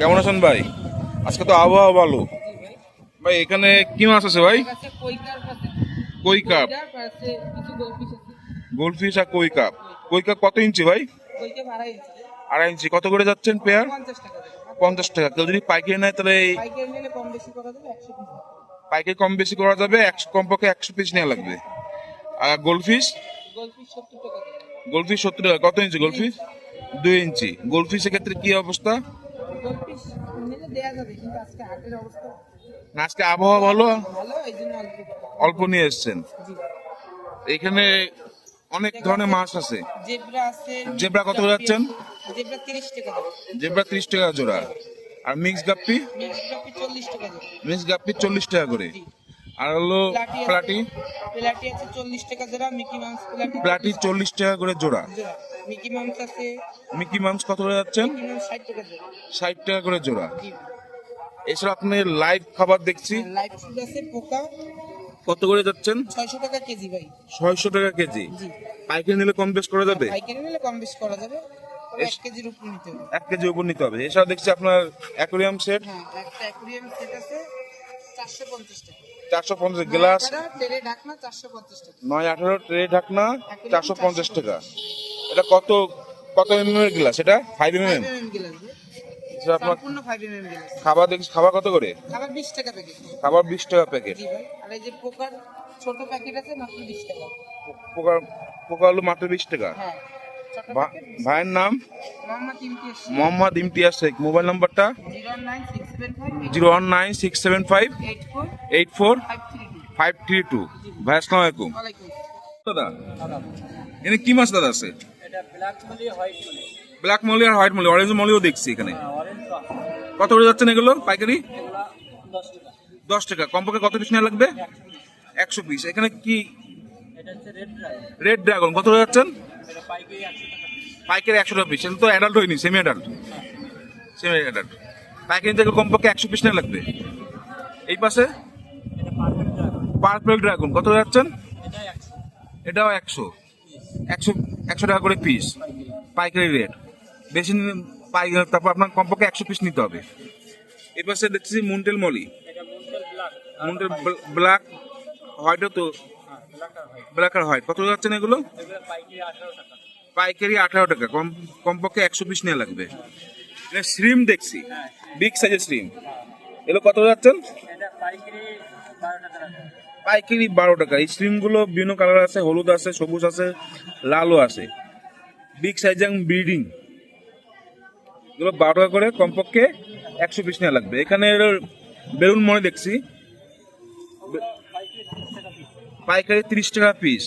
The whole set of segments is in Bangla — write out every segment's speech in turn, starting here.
কেমন আছেন ভাই? আজকে তো আবহাওয়া ভালো। ভাই, এখানে কি মাছ আছে ভাই? কই কাপ। গোলফিশ আর কই কাপ। কই কাপ কত ইঞ্চি ভাই? আড়াই ইঞ্চি। কত করে যাচ্ছেন পেয়ার? পঞ্চাশ টাকা। কেউ যদি পাইকারি নেয় তাহলে পাইকারি কম বেশি করা যাবে, একশো কমপক্ষে একশো পিস নেওয়া লাগবে। আর গোলফিশ? গোলপিস সত্তর টাকা। কত ইঞ্চি গোলফিশ? দুই ইঞ্চি। গোলফিশের ক্ষেত্রে কি অবস্থা? আজকে আবহাওয়া ভালো? অল্প। নিয়ে এসছেন? এখানে অনেক ধরনের মাছ আছে। জেব্রা কত যাচ্ছেন? জেব্রা তিরিশ টাকা জোড়া। আর মিক্স গাপ্পি? মিক্স গাপ্পি চল্লিশ টাকা করে। আর হলো প্লাটি আছে। প্লাটি? প্লাটি আছে চল্লিশ টাকা জোড়া মিকি মাউস প্লাটি প্লাটি চল্লিশ টাকা করে জোড়া। মিকি মাউস আছে। মিকি মামস কত করে যাচ্ছেন? ষাট টাকা করে জোড়া। এছাড়া আপনি লাইভ খাবার দেখছি। ফুড আছে পোকা। কত করে যাচ্ছেন? ছয়শো টাকা কেজি ভাই। ছয়শো টাকা কেজি। পাইকারি নিলে কম বেশ করা যাবে? পাইকারি নিলে কম বেশি করা যাবে। এক কেজির উপর নিতে হবে। এক কেজি উপর নিতে হবে। এছাড়া দেখছি আপনার অ্যাকোরিয়াম সেট হ্যাঁ একটা অ্যাকুরিয়াম সেট আছে চারশো পঞ্চাশ টাকা। চারশো পঞ্চাশ গ্লাস। নয় আঠারো ট্রে ঢাকনা চারশো পঞ্চাশ টাকা। এটা কত কত এম এর গ্লাস? এটা five M M five M glass আপনার খাবার দেখছি খাবার কত করে? খাবার বিশ টাকা প্যাকেট খাবার বিশ টাকা প্যাকেট আর এই যে পোকার ছোট প্যাকেট আছে মাত্র বিশ টাকা। পোকা পোকা আলু মাত্র বিশ টাকা? হ্যাঁ। ভাইয়ের নাম? মোহাম্মদ ইমতিয়াজ শেখ। মোবাইল নাম্বারটা? Zero one nine six seven five. Eight four. Five three two. ভাই আসসালামু আলাইকুম। দাদা এখানে কি মাছ দাদা আছে? ব্ল্যাক মলি আর হোয়াইট মলি অরেঞ্জ মলিও দেখছি এখানে। অরেঞ্জ কত করে যাচ্ছেন এগুলো পাইকারি? দশ টাকা। কমপক্ষে কত পিস নেওয়া লাগবে? একশো পিস। এখানে কি রেড ড্রাগন কত যাচ্ছেন? এটা পাইকারি একশো টাকা। পাইকারি একশো টাকা পিস তো অ্যাডাল্ট হয়নি সেমি অ্যাডাল্ট সেমি অ্যাডাল্ট পাইকারি থেকে কমপক্ষে একশো পিস না লাগবে। এই পাশে? পার্পল ড্রাগন কত যাচ্ছেন? এটাও একশো। একশো একশো টাকা করে পিস পাইকারি রেট বেশি পাইকারি তারপর আপনার কমপক্ষে একশো পিস নিতে হবে। এই পাশে দেখছি মুন্টেল মলি মুন্টেল ব্ল্যাক হোয়াইটও তো ব্ল্যাক আর হোয়াইট কত যাচ্ছেন এগুলো? পাইকারি আঠারো টাকা। কম কমপক্ষে একশো পিস নেওয়া লাগবে। শ্রিম দেখছি। বিগ সাইজের শ্রিম এগুলো কত যাচ্ছেন? এটা পাইকারি বারো টাকা পাইকারি বারো টাকা। এই শ্রিমগুলো বিভিন্ন কালার আছে। হলুদ আছে সবুজ আছে লালও আছে। বিগ সাইজ এবং ব্রিডিং এগুলো বারো টাকা করে কমপক্ষে একশো পিস নেওয়া লাগবে। এখানে বেলুন মনে দেখছি। পাইকারি তিরিশ টাকা পিস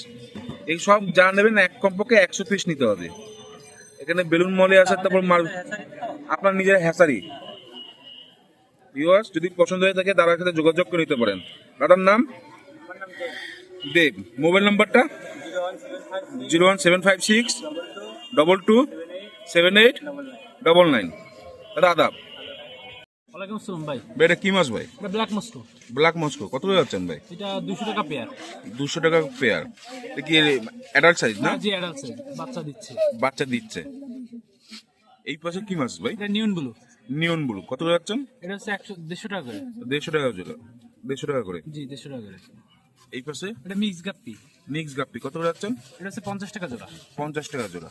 এই সব যা নেবেন এক কমপক্ষে একশো পিস নিতে হবে। এখানে বেলুন মলে আছে, তারপর মাল আপনার নিজের হ্যাসারি ভিউয়ার্স যদি পছন্দ হয়ে থাকে, দাদার সাথে যোগাযোগ করে নিতে পারেন। দাদার নাম? দেব। মোবাইল নাম্বারটা? Zero one seven five six, double two, seven eight, double nine. দাদা ওয়ালাইকুম আসসালাম ভাই। ভাই এটা কি মাছ ভাই? এটা ব্ল্যাক মস্কো ব্ল্যাক মস্কো কত করে যাচ্ছেন ভাই? এটা দুশো টাকা পেয়ার দুশো টাকা পেয়ার এটা কি অ্যাডাল্ট সাইজ না? জি অ্যাডাল্ট সাইজ বাচ্চা দিচ্ছে। বাচ্চা দিচ্ছে। এই পাশে কি মাছ ভাই? এটা নিউন ব্লু নিয়ন ব্লু কত করে যাচ্ছেন? এটা হচ্ছে একশো দেড়শো টাকা করে। দেড়শো টাকা জোড়া দেড়শো টাকা করে। জি দেড়শো টাকা করে। এই পাশে? এটা মিক্স গাপ্পি। মিক্স গাপ্পি। কত করে যাচ্ছেন? এটা হচ্ছে পঞ্চাশ টাকা জোড়া। পঞ্চাশ টাকা জোড়া।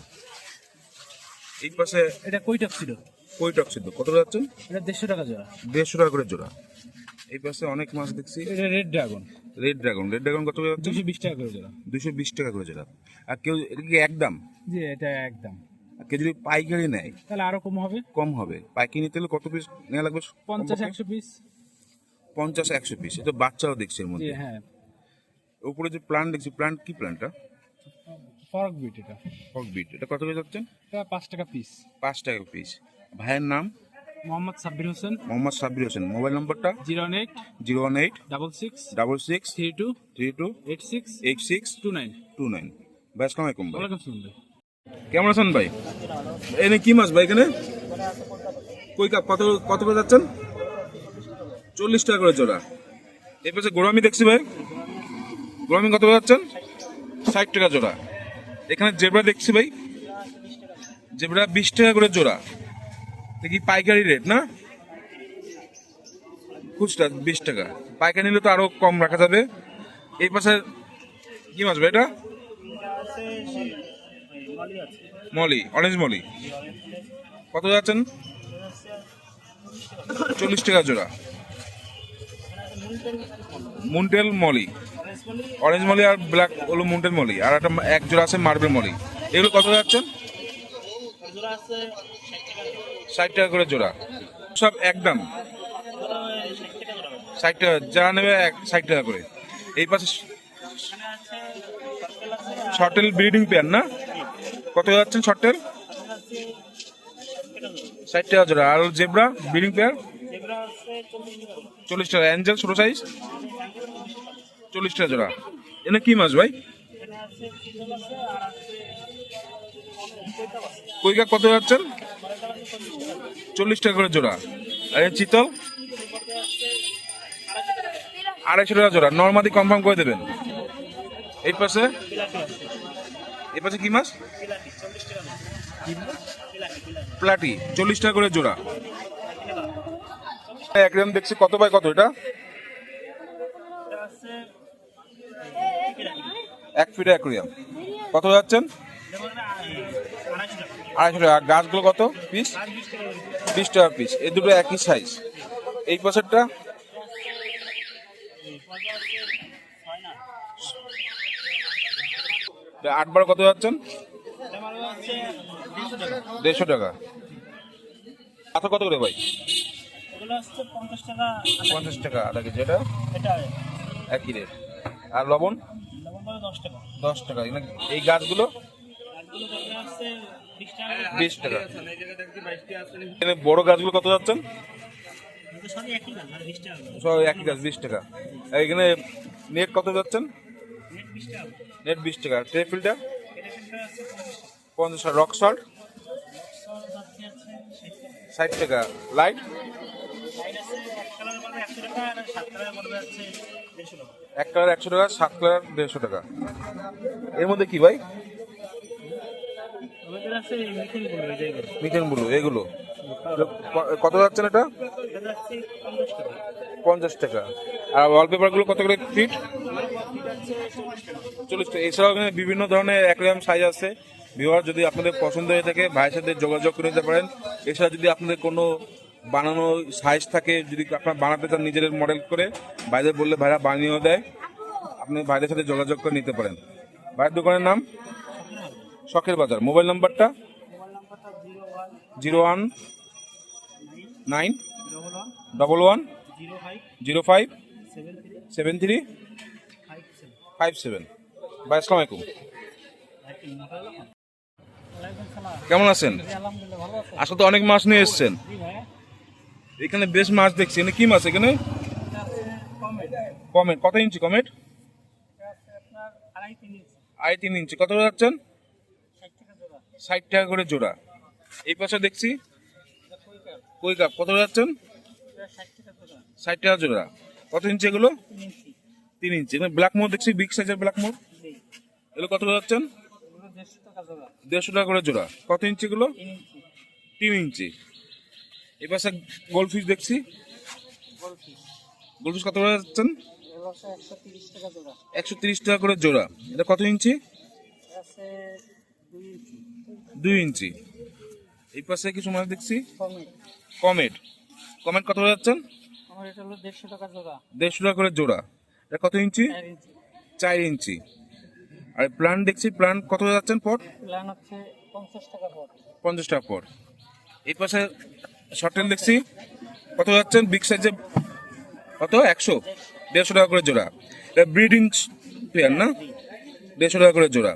এই পাশে? এটা কৈটক ছিল। কই টক সিদ্ধ? কত করে যাচ্ছেন এটা দেড়শো টাকা জোড়া। দেড়শো টাকা করে জোড়া। এই পাশে অনেক মাছ দেখছি। এটা red dragon red dragon red dragon কত করে যাচ্ছে? দুশো বিশ টাকা করে জোড়া। দুশো বিশ টাকা করে জোড়া। আর কেউ এটা কি একদম? জি এটা একদম। আর কেউ যদি পাইকারি নেয়? তাহলে আরও কম হবে। কম হবে। পাইকারি নিতে হলে কত পিস নেওয়া লাগবে? পঞ্চাশ একশো পিস পঞ্চাশ একশো পিস এটা বাচ্চাও দেখছি এর মধ্যে। হ্যাঁ। উপরে যে প্লান্ট দেখছি প্লান্ট কি প্লান্টটা ফরক বিট এটা। ফক বিট। এটা কত করে যাচ্ছেন এটা পাঁচ টাকা পিস পাঁচ টাকা পিস ভাইয়ের নাম? মোহাম্মদ সাব্বির হোসেন। মোহাম্মদ সাব্বির হোসেন। মোবাইল নম্বরটা? Zero one eight zero one eight double six double six three two three two eight six eight six two nine. Two nine. ভাই আসসালামু আলাইকুম ভাই। কেমন আছেন ভাই? এনে কি মাছ ভাই এখানে? কই কাপ কত কত করে যাচ্ছেন? চল্লিশ টাকা করে জোড়া। এর পাশে গোড়ামি দেখছি ভাই। গোড়ামি কত করে যাচ্ছেন? ষাট টাকা জোড়া। এখানে জেব্রা দেখছি ভাই। জেব্রা বিশ টাকা করে জোড়া। দেখি পাইকারি রেট না? খুচরা বিশ টাকা। পাইকারি নিলে তো আরও কম রাখা যাবে। এই পাশে কি মাছ ভাই এটা? Molly orange molly. কত যাচ্ছেন? চল্লিশ টাকা জোড়া। মুন্টেল মলি। অরেঞ্জ মলি আর ব্ল্যাক হলো মুন্টেল মলি। আর একটা এক জোড়া আছে মার্বেল মলি। এগুলো কত যাচ্ছেন? ষাট টাকা করে জোড়া। সব একদম। ষাট টাকা যা নেবে এক, ষাট টাকা করে। এই পাশে শর্টেল ব্রিডিং পেয়ার না? কত যাচ্ছেন শর্টেল ষাট টাকা জোড়া। আর জেব্রা ব্রিডিং পেয়ার চল্লিশ টাকা। অ্যাঞ্জেল ছোট সাইজ চল্লিশ টাকা জোড়া। এনে কি মাছ ভাই? কই কাক কত যাচ্ছেন? চল্লিশ টাকা করে জোড়া। আর চিতল? আড়াইশো টাকা জোড়া। নর্মালি কনফার্ম করে দেবেন। এই পাশে? এই পাশে কি মাছ? প্লাটি। চল্লিশ টাকা করে জোড়া। একদম দেখছি। কত বাই কত এটা? এক ফিট অ্যাকুরিয়াম কত যাচ্ছেন? আড়াইশো টাকা। গাছগুলো কত? পিস বিশ টাকা পিস এই দুটো একই সাইজ এই পাশেরটা আটবার কত যাচ্ছেন? দেড়শো টাকা। আচ্ছা কত করে ভাই? পঞ্চাশ টাকা। আধা কেজি এটা? একই রেট আর লবণ? দশ টাকা। দশ টাকা। এই গাছগুলো? বিশ টাকা। এখানে বড় গাছগুলো কত যাচ্ছেন। সব একই গাছ, বিশ টাকা। এখানে নেট কত যাচ্ছেন? নেট বিশ টাকা। ট্রে ফিল্টার পঞ্চাশ রক সল্ট ষাট টাকা। লাইট এক কালার একশো টাকা, সাত কালার দেড়শো টাকা। এর মধ্যে কি ভাই? মিটেন ব্লু এগুলো? কত যাচ্ছেন এটা? এটা পঞ্চাশ টাকা। আর ওয়ালপেপারগুলো কত করে ফিট চল্লিশ টাকা। এছাড়াও বিভিন্ন ধরনের অ্যাকোয়ারিয়াম সাইজ আছে। বিভাগ যদি আপনাদের পছন্দ হয়ে থাকে ভাইয়ের সাথে যোগাযোগ করে নিতে পারেন। এছাড়া যদি আপনাদের কোনো বানানো সাইজ থাকে যদি আপনার বানাতে চান নিজের মডেল করে বাইরে বললে ভাইরা বানিয়েও দেয়। আপনি বাইরের সাথে যোগাযোগ করে নিতে পারেন। ভাইয়ের দোকানের নাম? শখের বাজার। মোবাইল নাম্বারটা? Zero one nine double one zero five seven three five seven. ভাই, আসসালামু আলাইকুম। কেমন আছেন? আসলে তো অনেক মাছ নিয়ে এসছেন। এখানে বেশ মাছ দেখছি। এখানে কি মাছ এখানে? কমেট। কত ইঞ্চি কমেট? আড়াই তিন ইঞ্চি। কত যাচ্ছেন? ষাট টাকা করে জোড়া। এই পাশে দেখছি কই কাপ কত যাচ্ছেন ষাট টাকা জোড়া। কত ইঞ্চি এগুলো? তিন ইঞ্চি ব্ল্যাক মোর দেখছি বিগ সাইজের ব্ল্যাক জি এগুলো কত যাচ্ছেন দেড়শো টাকা করে জোড়া। কত ইঞ্চি এগুলো? তিন ইঞ্চি এই পাশে গোল্ড ফিশ দেখছি। গোল পিস গোল্ড ফিশ কত করে যাচ্ছেন একশো তিরিশ টাকা করে জোড়া। এটা কত ইঞ্চি দুই ইঞ্চি। এই পাশে কিছু মাছ দেখছি? কমেট। কমেট। কত যাচ্ছেন? দেড়শো টাকা করে জোড়া। এটা কত ইঞ্চি? চার ইঞ্চি। আর প্লান্ট দেখছি প্লান্ট কত যাচ্ছেন পট? প্ল্যান হচ্ছে পঞ্চাশ টাকা পর পঞ্চাশ টাকা পট। এই পাশে শর্টেল দেখছি। কত যাচ্ছেন? বিগ সাইজে কত? একশো। দেড়শো টাকা করে জোড়া। এটা ব্রিডিং পেয়ার না? দেড়শো টাকা করে জোড়া।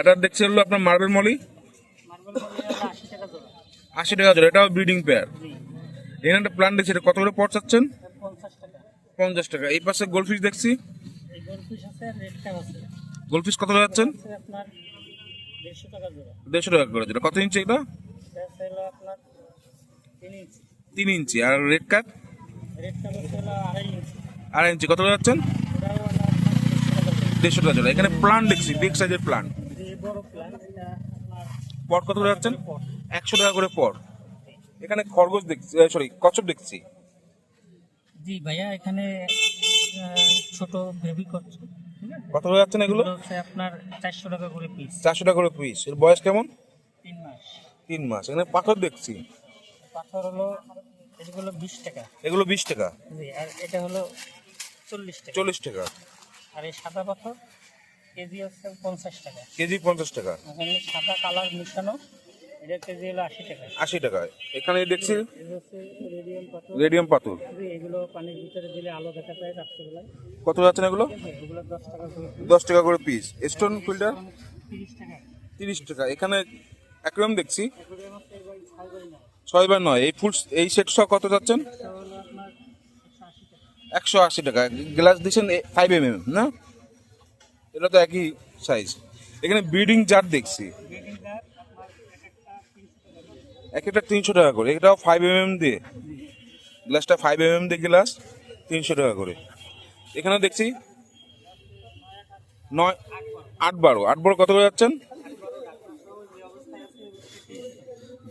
এটা দেখছি হলো আপনার মার্বেল মলি। আশি টাকা জোড়া, এটাও ব্রিডিং পেয়ার এখানে একটা প্লান্ট দেখছি, এটা কত করে পট চাচ্ছেন? পঞ্চাশ টাকা। এই পাশে গোলফিশ দেখছি। গোলফিশ কত যাচ্ছেন? দেড়শো টাকা করে জোড়া। কত ইঞ্চি এটা তিন ইঞ্চি আর রেড হলো আড়াই ইঞ্চি কত করে যাচ্ছেন? দেড়শো টাকা। জোড়া। এখানে প্লান্ট দেখছি বিগ সাইজের প্লান্ট যে বড় প্ল্যান এটা আপনার পট কত করে যাচ্ছেন? একশো টাকা করে পট এখানে খরগোশ দেখছি সরি কচ্ছপ দেখছি। জি ভাইয়া এখানে ছোট বেবি করছে কত করে যাচ্ছেন এগুলো? আপনার চারশো টাকা করে পিস চারশো টাকা করে পিস এর বয়স কেমন? তিন মাস। তিন মাস। এখানে পাথর দেখছি। পাথর হলো এগুলো বিশ টাকা। এগুলো বিশ টাকা। জি আর এটা হলো চল্লিশ টাকা। চল্লিশ টাকা। আর এই সাদা পাথর? কেজি হচ্ছে পঞ্চাশ টাকা। কেজি পঞ্চাশ টাকা। এখানে সাদা কালার মিশানো এটা কেজি হলো আশি টাকা। আশি টাকা। এখানে দেখছি রেডিয়াম পাথর। রেডিয়াম পাথর। এগুলো পানির ভিতরে দিলে আলো দেখা যায় রাত্রেবেলায়। কত যাচ্ছেন এগুলো? এগুলো দশ টাকা করে দশ টাকা করে পিস স্টোন ফিল্টার তিরিশ টাকা। তিরিশ টাকা। এখানে দেখছি। ছয় বার নয়। এই ফুল এই সেট সহ কত যাচ্ছেন? একশো আশি টাকা। গ্লাস দিচ্ছেন ফাইভ এম এম না? এটা তো একই সাইজ এখানে ব্রিডিং জার দেখছি। এক একটা তিনশো টাকা করে। এটাও ফাইভ এম এম দিয়ে। গ্লাসটা ফাইভ এম এম দিয়ে গ্লাস তিনশো টাকা করে। এখানে দেখছি নয়, আট বারো। আট বারো কত করে যাচ্ছেন?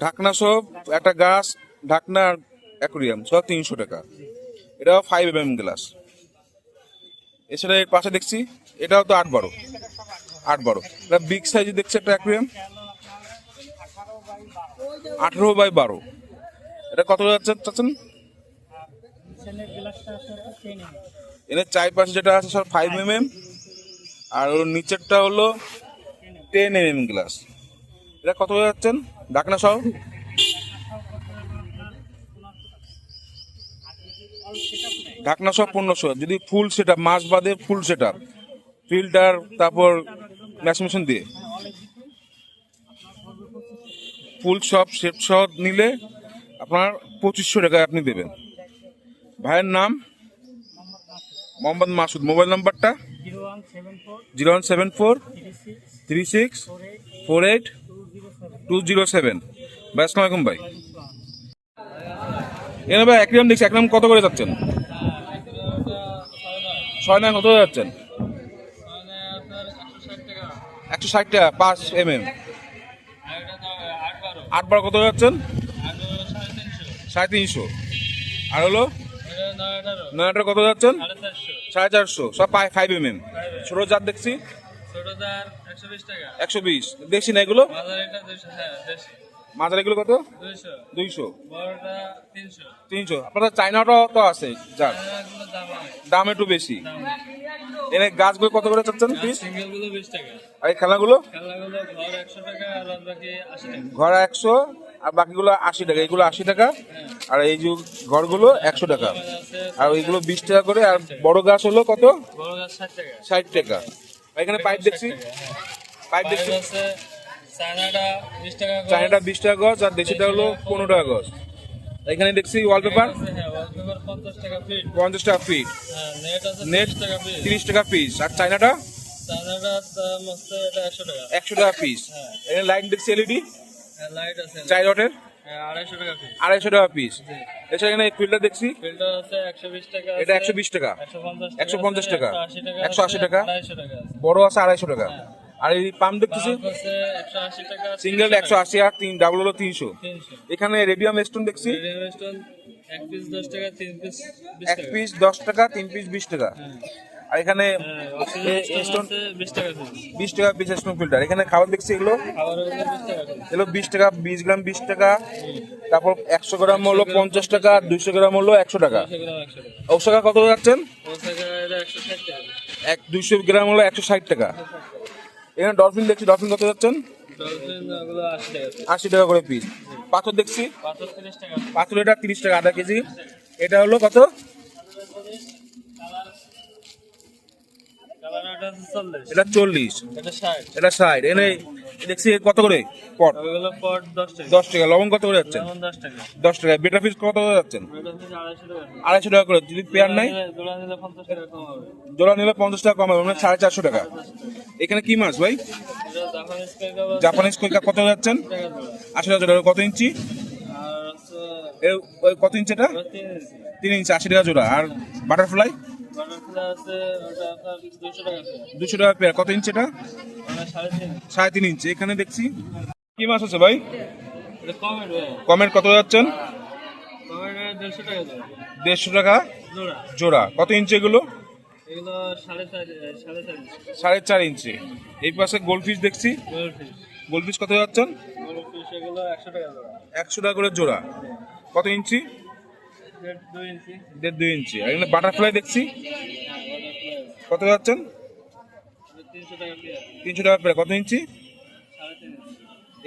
ঢাকনা সব একটা গাছ, ঢাকনা অ্যাকুরিয়াম সব তিনশো টাকা। এটাও ফাইভ এম এম গ্লাস এছাড়া এর পাশে দেখছি এটাও তো আট বারো আট বারো এটা বিগ সাইজে দেখছে একটা অ্যাকুরিয়াম আঠারো বাই বারো। এটা কত যাচ্ছে চাচ্ছেন? নিচের গ্লাসটা আছে হচ্ছে টেন এম এর চার পাশে যেটা আছে সব ফাইভ এম এম আর ওর নিচেরটা হলো টেন এম এম গ্লাস এটা কত যাচ্ছেন ঢাকনা সহ ঢাকনা সহ পনেরোশো। যদি ফুল সেট আপ মাছ বাদে ফুল সেট আপ ফিল্টার, তারপর ম্যাশমেশন দিয়ে। ফুল সব সেট সহ নিলে আপনার পঁচিশশো টাকায় আপনি দেবেন। ভাইয়ের নাম মোহাম্মদ মাসুদ। মোবাইল নাম্বারটা zero one seven four three six, four eight, two zero seven. ভাই, আসসালামু আলাইকুম ভাই। এখানে ভাই একরাম দেখছি একরাম কত করে যাচ্ছেন? ছয় নয়, কত যাচ্ছেন? একশো ষাট টাকা পাঁচ এম এম আট বার কত যাচ্ছেন? সাড়ে তিনশো। আর হলো? নয়টা কত যাচ্ছেন? সাড়ে চারশো। সব ফাইভ এম এম ছোটো জাত দেখছি। একশো বিশ দেখছি না এগুলো? মাদার এটা দুইশো। হ্যাঁ দেড়শো মাঝার এগুলো কত দুইশো তিনশো। আপনার চাইনাটাও তো আছে যার দাম একটু বেশি। এনে গাছগুলো কত করে চাচ্ছেন পিস? আর এই খেলাগুলো? ঘর একশো আর বাকিগুলো আশি টাকা। এগুলো আশি টাকা আর এই যে ঘরগুলো একশো টাকা। আর ওইগুলো বিশ টাকা করে আর বড় গাছ হলো কত? ষাট টাকা। এখানে পাইপ দেখছি। পাইপ পাইপ দেখছি। চায়নাটা বিশ টাকা গজ। আর দেশিটা হলো পনেরো টাকা গজ। এখানে দেখছি ওয়ালপেপার হ্যাঁ পঞ্চাশ টাকা ফিট টাকা হ্যাঁ নেট তিরিশ টাকা পিস আর এটা একশো টাকা। পিস এখানে লাইট দেখছি এলইডি হ্যাঁ চাই রটের হ্যাঁ আড়াইশো টাকা পিস এছাড়া এখানে ফিল্টার দেখছি। এটা একশো বিশ টাকা। একশো পঞ্চাশ টাকা, একশো আশি টাকা বড় আছে আড়াইশো টাকা। আর এই পাম্প দেখতেছি? সিঙ্গেল একশো আশি আর তিন ডাবল হলো তিনশো। এখানে রেডিয়াম স্টোন দেখছি। এক পিস দশ টাকা তিন পিস বিশ টাকা। টাকা আর এখানে হ্যাঁ, বিশ টাকা বিশ স্টোন ফিল্টার এখানে খাবার দেখছি এগুলো। এগুলো বিশ টাকা বিশ গ্রাম বিশ টাকা। তারপর একশো গ্রাম হলো পঞ্চাশ টাকা দুইশো গ্রাম হলো একশো টাকা। ওষাকা কত যাচ্ছেন? এক দুইশো গ্রাম হলো একশো ষাট টাকা। এখানে ডলফিন দেখছি ডলফিন কত যাচ্ছেন? আশি টাকা করে পিস পাথর দেখছি? পাথর এটা তিরিশ টাকা আধা কেজি। এটা হলো কত? এটা চল্লিশ। এটা ষাট। এনে দেখছি কত করে? পট। দশ টাকা। লবণ কত করে যেমন দশ টাকা। টাকা। বেটা পিস কত করে যাচ্ছেন? আড়াইশো টাকা। টাকা করে। যদি পেয়ার নাই? জোড়া নিলে পঞ্চাশ টাকা কম হবে। জোড়া নিলে পঞ্চাশ টাকা কম হবে। মানে সাড়ে চারশো টাকা। এখানে কি মাছ ভাই? জাপানিজ কাইকা কত যাচ্ছেন? টাকা আশি টাকা জোড়া। কত ইঞ্চি? কত ইঞ্চি এটা? তিন ইঞ্চি। আশি টাকা জোড়া। আর বাটারফ্লাই? দুশো টাকা পেয়ার। কত ইঞ্চি এটা? সাড়ে তিন ইঞ্চি এখানে দেখছি। কি মাছ আছে ভাই? কমেন্ট কত যাচ্ছেন? দেড়শো টাকা। জোড়া। কত ইঞ্চি এগুলো? সাড়ে চার ইঞ্চি এই পাশে গোল্ডফিশ দেখছি। গোল্ড ফিশ কত যাচ্ছেন? একশো টাকা করে জোড়া। কত ইঞ্চি দেড় দুই ইঞ্চি। আর এখানে বাটারফ্লাই দেখছি। কত যাচ্ছেন? তিনশো টাকা পেয়ার কত ইঞ্চি?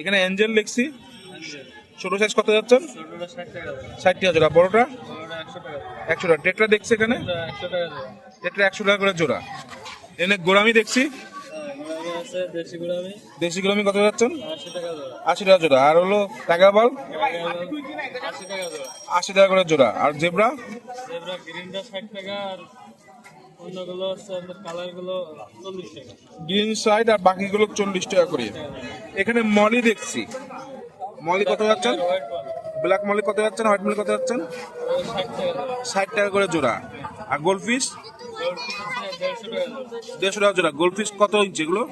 এখানে অ্যাঞ্জেল দেখছি। ছোট সাইজ কত যাচ্ছেন? ষাট টাকা। জোড়া বড়টা? একশো টাকা। টেটরা দেখছি এখানে? এটা একশো টাকা করে জোড়া। এখানে গোড়ামি দেখছি। আছে দেশি গোলামি দেশি কত যাচ্ছেন? আশি টাকা জোড়া। আর হলো টাকা বল? আশি টাকা করে জোড়া। আর জেব্রা? জেব্রা গ্রিনটা ষাট টাকা আর অন্যগুলো কালারগুলো চল্লিশ টাকা। গ্রিন সাইড আর বাকিগুলো চল্লিশ টাকা করে। এখানে মলি দেখছি। মলি কত যাচ্ছেন? Black molly. কত যাচ্ছেন? হোয়াইট মলি কত যাচ্ছেন? ষাট টাকা করে জোড়া। আর গোল্ড ফিশ দেড়শো টাকা জোড়া। দেড়শো টাকা কত ইঞ্চি এগুলো?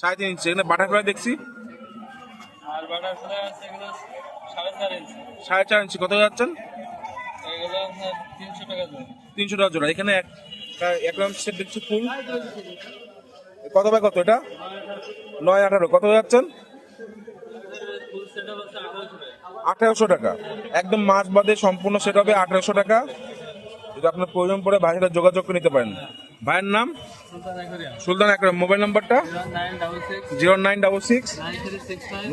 সাড়ে তিন ইঞ্চি এখানে বাটারফ্লাই দেখছি। সাড়ে চার ইঞ্চি কত যাচ্ছেন? তিনশো টাকা জোড়া। এখানে এক এক রাউন্ড সেট দেখছি ফুল কত বাই কত এটা? নয়, আঠারো। কত যাচ্ছেন? আঠারোশো টাকা। একদম মাছ বাদে সম্পূর্ণ সেট হবে আঠারোশো টাকা। যদি আপনার প্রয়োজন পড়ে ভাইয়ের সাথে যোগাযোগ করে নিতে পারেন। ভাইয়ের নাম? সুলতান একরম। মোবাইল নাম্বারটা? Zero nine double six.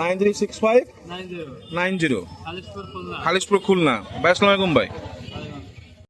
Nine three six five. Nine zero. Khalishpur Khulna. ভাই আসসালামু ভাই।